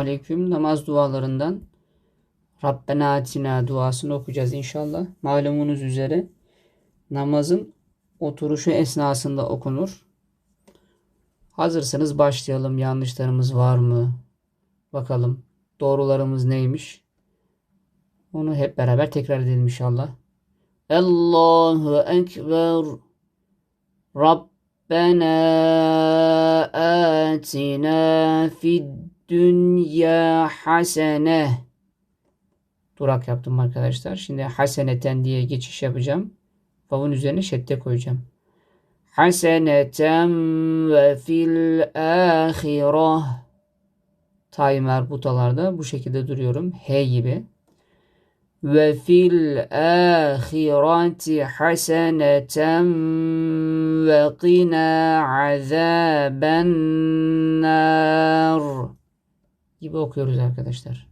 Aleyküm namaz dualarından Rabbena atina duasını okuyacağız inşallah. Malumunuz üzere namazın oturuşu esnasında okunur. Hazırsanız başlayalım. Yanlışlarımız var mı? Bakalım doğrularımız neymiş? Onu hep beraber tekrar edelim inşallah. Allahu Ekber. Rabbena atina fid dünya hasene. Durak yaptım arkadaşlar. Şimdi haseneten diye geçiş yapacağım. Vavun üzerine şedde koyacağım. Haseneten ve fil ahireh. Timer butalarda bu şekilde duruyorum. H gibi. Ve fil ahireti haseneten ve qina azaben nar gibi okuyoruz arkadaşlar.